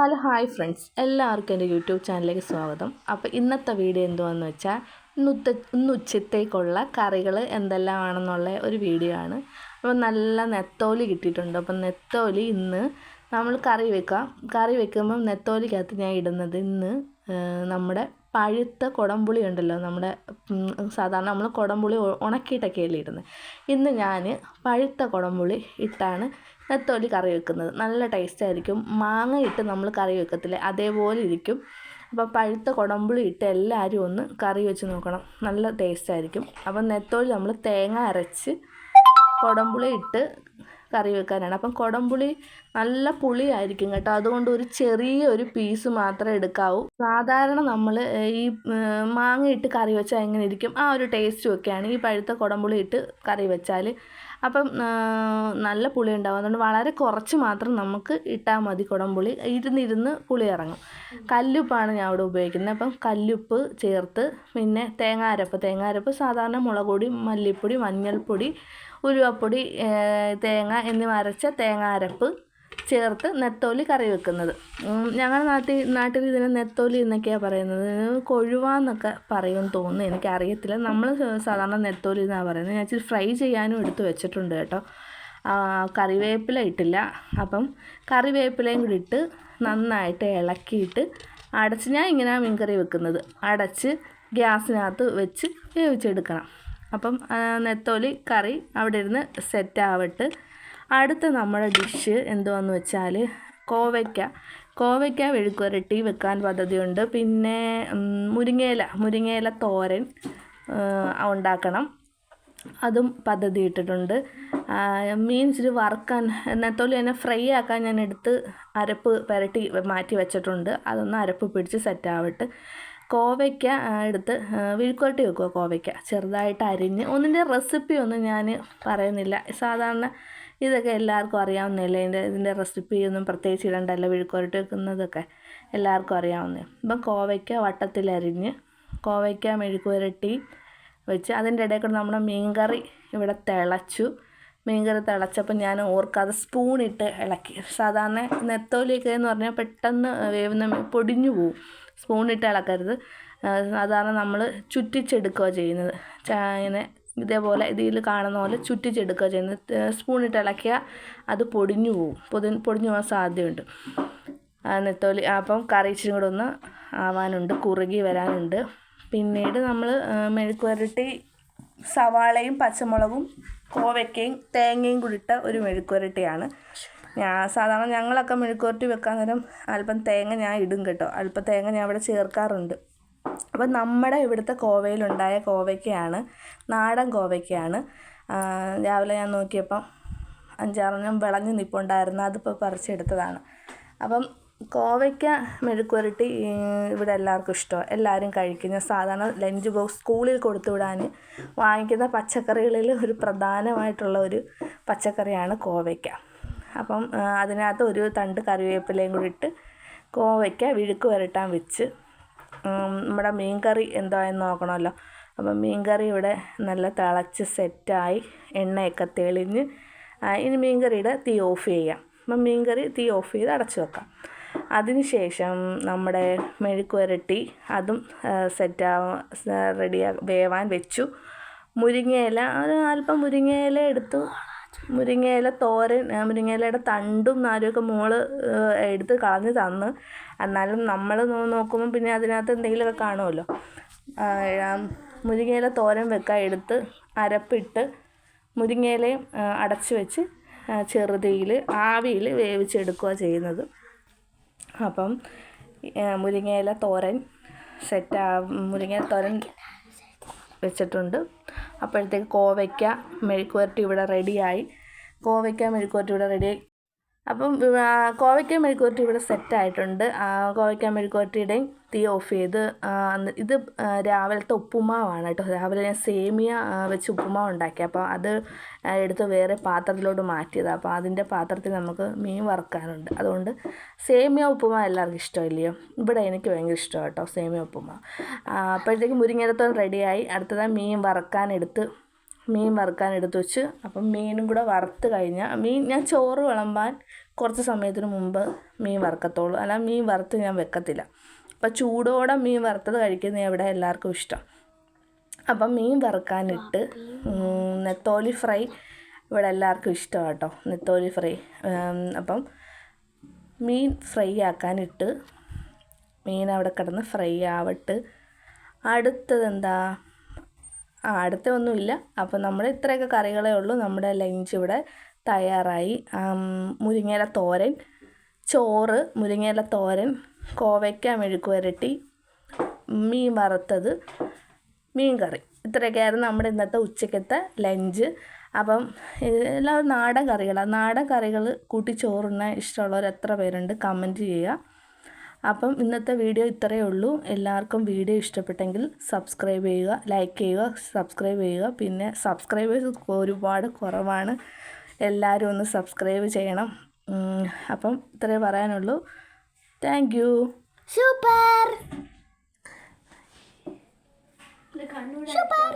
Hello hi friends. എല്ലാവർക്കും എന്റെ YouTube ചാനലിലേക്ക് സ്വാഗതം. അപ്പോൾ ഇന്നത്തെ വീഡിയോ എന്തുവാന്ന് വെച്ചാൽ ഇന്നുത്ത ഇന്ന് ഉച്ചത്തേക്കുള്ള കറികൾ എന്തെല്ലാമാണെന്നുള്ള ഒരു വീഡിയോ ആണ്. അപ്പോൾ നല്ല നെത്തോലി കിട്ടിയിട്ടുണ്ട്. അപ്പം നെത്തോലി ഇന്ന് നമ്മൾ കറി വെക്കാം. കറി വെക്കുമ്പം നെത്തോലിക്കകത്ത് ഞാൻ ഇടുന്നത് ഇന്ന് നമ്മുടെ പഴുത്ത കുടംപുളി ഉണ്ടല്ലോ നമ്മുടെ സാധാരണ നമ്മൾ കുടംപുളി ഉണക്കിയിട്ടൊക്കെ അല്ലേ ഇടുന്നത് ഇന്ന് ഞാൻ പഴുത്ത കുടംപുളി ഇട്ടാണ് നെത്തോലി കറി വെക്കുന്നത്. നല്ല ടേസ്റ്റ് ആയിരിക്കും. മാങ്ങ ഇട്ട് നമ്മൾ കറി വെക്കത്തില്ലേ അതേപോലെ ഇരിക്കും. അപ്പോൾ പഴുത്ത കുടംപുളി ഇട്ട് എല്ലാവരും ഒന്ന് കറി വെച്ച് നോക്കണം. നല്ല ടേസ്റ്റ് ആയിരിക്കും. അപ്പം നെത്തോലി നമ്മൾ തേങ്ങ അരച്ച് കുടംപുളി ഇട്ട് കറി വെക്കാനാണ്. അപ്പം കുടംപുളി നല്ല പുളിയായിരിക്കും കേട്ടോ. അതുകൊണ്ട് ഒരു ചെറിയ ഒരു പീസ് മാത്രമേ എടുക്കാവൂ. സാധാരണ നമ്മൾ ഈ മാങ്ങ ഇട്ട് കറി വെച്ചാൽ എങ്ങനെ ഇരിക്കും? ആ ഒരു ടേസ്റ്റും ഒക്കെയാണ്. ഈ പഴുത്ത കുടംപുളി ഇട്ട് കറി വെച്ചാൽ. അപ്പം നല്ല പുളി ഉണ്ടാവും. അതുകൊണ്ട് വളരെ കുറച്ച് മാത്രം നമുക്ക് ഇട്ടാൽ മതി കുടംപുളി. ഇരുന്നിരുന്ന് പുളി ഇറങ്ങും. കല്ലുപ്പാണ് ഞാൻ അവിടെ ഉപയോഗിക്കുന്നത്. അപ്പം കല്ലുപ്പ് ചേർത്ത് പിന്നെ തേങ്ങാരപ്പ് തേങ്ങാരപ്പ് സാധാരണ മുളക് പൊടി മല്ലിപ്പൊടി മഞ്ഞൾപ്പൊടി ഉലുവപ്പൊടി തേങ്ങ എന്നിവ അരച്ച തേങ്ങ അരപ്പ് ചേർത്ത് നെത്തോലി കറി വെക്കുന്നത്. ഞങ്ങളുടെ നാട്ടിൽ നാട്ടിൽ ഇതിന് നെത്തോലി എന്നൊക്കെയാണ് പറയുന്നത്. കൊഴുവ എന്നൊക്കെ തോന്നുന്നു. എനിക്കറിയത്തില്ല. നമ്മൾ സാധാരണ നെത്തോലി എന്നാണ് പറയുന്നത്. ഞാൻ ഇച്ചിരി ഫ്രൈ ചെയ്യാനും എടുത്ത് വെച്ചിട്ടുണ്ട് കേട്ടോ. കറിവേപ്പില ഇട്ടില്ല. അപ്പം കറിവേപ്പിലയും കൂടി ഇട്ട് നന്നായിട്ട് ഇളക്കിയിട്ട് അടച്ച് ഞാൻ ഇങ്ങനെ മീൻകറി വെക്കുന്നത്. അടച്ച് ഗ്യാസിനകത്ത് വെച്ച് വേവിച്ചെടുക്കണം. അപ്പം നെത്തോലി കറി അവിടെ ഇരുന്ന് സെറ്റ് ആവട്ട്. അടുത്ത നമ്മുടെ ഡിഷ് എന്തുവാന്ന് വെച്ചാൽ കോവയ്ക്ക. കോവയ്ക്ക വെഴുക്കുരട്ടി വെക്കാൻ പദ്ധതിയുണ്ട്. പിന്നെ മുരിങ്ങയില മുരിങ്ങയില തോരൻ ഉണ്ടാക്കണം. അതും പദ്ധതി ഇട്ടിട്ടുണ്ട്. മീൻസ് ഒരു വറുക്കാൻ നെത്തോലി തന്നെ ഫ്രൈ ആക്കാൻ ഞാൻ എടുത്ത് അരപ്പ് പുരട്ടി മാറ്റി വെച്ചിട്ടുണ്ട്. അതൊന്ന് അരപ്പ് പിടിച്ച് സെറ്റ് ആവട്ടെ. കോവയ്ക്ക എടുത്ത് വിഴുക്കോട്ടി വെക്കുക കോവയ്ക്ക? ചെറുതായിട്ട് അരിഞ്ഞ്. ഒന്നിന്റെ റെസിപ്പി ഒന്നും ഞാൻ പറയുന്നില്ല. സാധാരണ ഇതൊക്കെ എല്ലാവർക്കും അറിയാവുന്നതല്ലേ? ഇതിന്റെ ഇതിന്റെ റെസിപ്പി ഒന്നും പ്രത്യേകിച്ച് ഇടണ്ടല്ലോ വിഴുക്കുവരട്ടി വെക്കുന്നതൊക്കെ. എല്ലാവർക്കും അറിയാവുന്നേ ഇപ്പം കോവയ്ക്ക വട്ടത്തിലരിഞ്ഞ് കോവയ്ക്ക മെഴുക്കുരട്ടി വെച്ച് അതിന്റെ ഇടയിൽ കൂടെ നമ്മുടെ മീൻകറി ഇവിടെ തിളച്ചു. മീൻകറി തിളച്ചപ്പോൾ ഞാൻ ഓർക്കാതെ സ്പൂണിട്ട് ഇളക്കി. സാധാരണ നെത്തോലിയൊക്കെ എന്ന് പറഞ്ഞാൽ പെട്ടെന്ന് വേവുന്ന പൊടിഞ്ഞു പോവും. സ്പൂണിട്ട് ഇളക്കരുത് സാധാരണ നമ്മൾ ചുറ്റിച്ചെടുക്കുക ചെയ്യുന്നത്. ഇങ്ങനെ ഇതേപോലെ ഇതിൽ കാണുന്ന പോലെ ചുറ്റിച്ചെടുക്കുക ചെയ്യുന്നത്. സ്പൂണിട്ട് ഇളക്കിയാൽ അത് പൊടിഞ്ഞു പോവും. പൊതി പൊടിഞ്ഞു പോകാൻ സാധ്യതയുണ്ട്. നെത്തോലി അപ്പം കറി ഇച്ചിരി കൂടെ ഒന്ന് ആവാനുണ്ട് കുറുകി വരാനുണ്ട്. പിന്നീട് നമ്മൾ മെഴുക്കുവരട്ടി സവാളയും പച്ചമുളകും കോവയ്ക്കയും തേങ്ങയും കൂടി ഇട്ട ഒരു മെഴുക്ക് പുരട്ടിയാണ് ഞാൻ സാധാരണ ഞങ്ങളൊക്കെ മെഴുക്കുവരട്ടി വെക്കാൻ നേരം അല്പം തേങ്ങ ഞാൻ ഇടും കേട്ടോ. അല്പം തേങ്ങ ഞാൻ ഇവിടെ ചേർക്കാറുണ്ട്. അപ്പം നമ്മുടെ ഇവിടുത്തെ കോവയിലുണ്ടായ കോവയ്ക്കയാണ് നാടൻ കോവയ്ക്കയാണ്. രാവിലെ ഞാൻ നോക്കിയപ്പം അഞ്ചാറെണ്ണം വിളഞ്ഞ് നിൽപ്പുണ്ടായിരുന്നു അതിപ്പോൾ പറിച്ചെടുത്തതാണ്. അപ്പം കോവയ്ക്ക മെഴുക്കുവരട്ടി ഇവിടെ എല്ലാവർക്കും ഇഷ്ടമാണ് എല്ലാവരും കഴിക്കുന്ന സാധാരണ ലഞ്ച് ബോക്സ് സ്കൂളിൽ കൊടുത്തു വിടാൻ വാങ്ങിക്കുന്ന പച്ചക്കറികളിൽ ഒരു പ്രധാനമായിട്ടുള്ള ഒരു പച്ചക്കറിയാണ് കോവയ്ക്ക. അപ്പം അതിനകത്ത് ഒരു തണ്ട് കറിവേപ്പിലയും കൂടി ഇട്ട് കോവയ്ക്ക വിഴുക്ക് വരട്ടാൻ വെച്ച്. നമ്മുടെ മീൻ കറി എന്തായെന്ന് നോക്കണമല്ലോ. അപ്പം മീൻ കറി ഇവിടെ നല്ല തിളച്ച് സെറ്റായി എണ്ണയൊക്കെ തെളിഞ്ഞ് ഇനി മീൻ കറിയുടെ തീ ഓഫ് ചെയ്യാം. അപ്പം മീൻ കറി തീ ഓഫ് ചെയ്ത് അടച്ചു വെക്കാം. അതിനുശേഷം നമ്മുടെ മെഴുക്ക് വരട്ടി അതും സെറ്റ് റെഡിയാ വേവാൻ വെച്ചു. മുരിങ്ങയില ഒരു അല്പം മുരിങ്ങയില എടുത്തു മുരിങ്ങയില തോരൻ മുരിങ്ങയിലയുടെ തണ്ടും നാരുമൊക്കെ മോൾ എടുത്ത് കളഞ്ഞ് തന്ന്. എന്നാലും നമ്മൾ നോക്കുമ്പോൾ പിന്നെ അതിനകത്ത് എന്തെങ്കിലുമൊക്കെ കാണുമല്ലോ. മുരിങ്ങയില തോരൻ വെക്കാൻ എടുത്ത് അരപ്പിട്ട് മുരിങ്ങയിലയും അടച്ച് വെച്ച് ചെറുതീയിൽ ആവിയിൽ വേവിച്ചെടുക്കുക ചെയ്യുന്നത്. അപ്പം മുരിങ്ങയില തോരൻ സെറ്റ് മുരിങ്ങയില തോരൻ വെച്ചിട്ടുണ്ട്. അപ്പോഴത്തേക്ക് കോവയ്ക്ക മെഴുക്കുവരട്ടി ഇവിടെ റെഡിയായി കോവയ്ക്ക മെഴുക്കുവരട്ടി ഇവിടെ റെഡിയായി അപ്പം കോവയ്ക്ക മെഴുക്കുവരട്ടി ഇവിടെ സെറ്റായിട്ടുണ്ട്. കോവയ്ക്ക മെഴുക്കുവരട്ടിയുടെയും തീ ഓഫ് ചെയ്ത് ഇത് രാവിലത്തെ ഉപ്പുമാവാണ് കേട്ടോ. രാവിലെ ഞാൻ സേമിയ വെച്ച് ഉപ്പുമാവ് ഉണ്ടാക്കി. അപ്പോൾ അത് എടുത്ത് വേറെ പാത്രത്തിലോട്ട് മാറ്റിയതാണ് അപ്പോൾ അതിന്റെ പാത്രത്തിൽ നമുക്ക് മീൻ വറുക്കാനുണ്ട്. അതുകൊണ്ട് സേമിയ ഉപ്പുമാവ് എല്ലാവർക്കും ഇഷ്ടമില്ലയോ? ഇവിടെ എനിക്ക് ഭയങ്കര ഇഷ്ടമാണ് കേട്ടോ സേമിയ ഉപ്പുമാവ് അപ്പോഴത്തേക്ക് മുരിങ്ങയിലത്തോളം റെഡിയായി അടുത്തതായി മീൻ വറുക്കാനെടുത്ത് മീൻ വറുക്കാൻ എടുത്ത് വെച്ച് അപ്പം മീനും കൂടെ വറുത്ത് കഴിഞ്ഞാൽ മീൻ ഞാൻ ചോറ് വിളമ്പാൻ കുറച്ച് സമയത്തിന് മുമ്പ് മീൻ വറുക്കത്തുള്ളൂ. അല്ല മീൻ വറുത്ത് ഞാൻ വെക്കത്തില്ല. അപ്പം ചൂടോടെ മീൻ വറുത്തത് കഴിക്കുന്ന ഇവിടെ എല്ലാവർക്കും ഇഷ്ടം. അപ്പം മീൻ വറുക്കാനിട്ട് നെത്തോലി ഫ്രൈ ഇവിടെ എല്ലാവർക്കും ഇഷ്ടമാണ് കേട്ടോ നെത്തോലി ഫ്രൈ. അപ്പം മീൻ ഫ്രൈ ആക്കാനിട്ട് മീൻ അവിടെ കിടന്ന് ഫ്രൈ ആവട്ട്. അടുത്തത് എന്താ ആ അടുത്ത ഒന്നുമില്ല അപ്പം നമ്മൾ ഇത്രയൊക്കെ കറികളേ ഉള്ളൂ. നമ്മുടെ ലഞ്ച് ഇവിടെ തയ്യാറായി. മുരിങ്ങയില തോരൻ ചോറ് മുരിങ്ങയില തോരൻ കോവയ്ക്ക മെഴുക്ക് വരട്ടി മീൻ വറുത്തത് മീൻ കറി. ഇത്രയൊക്കെയായിരുന്നു നമ്മുടെ ഇന്നത്തെ ഉച്ചക്കത്തെ ലഞ്ച്. അപ്പം എല്ലാവരും എല്ലാം നാടൻ കറികളാണ് നാടൻ കറികൾ കൂട്ടി ചോറുണ്ണാൻ ഇഷ്ടമുള്ളവർ എത്ര പേരുണ്ട് കമന്റ് ചെയ്യുക. അപ്പം ഇന്നത്തെ വീഡിയോ ഇത്രയേ ഉള്ളൂ. എല്ലാവർക്കും വീഡിയോ ഇഷ്ടപ്പെട്ടെങ്കിൽ സബ്സ്ക്രൈബ് ചെയ്യുക ലൈക്ക് ചെയ്യുക സബ്സ്ക്രൈബ് ചെയ്യുക. പിന്നെ സബ്സ്ക്രൈബേഴ്സ് ഒരുപാട് കുറവാണ്. എല്ലാവരും ഒന്ന് സബ്സ്ക്രൈബ് ചെയ്യണം. അപ്പം ഇത്രയേ പറയാനുള്ളൂ. Thank you super super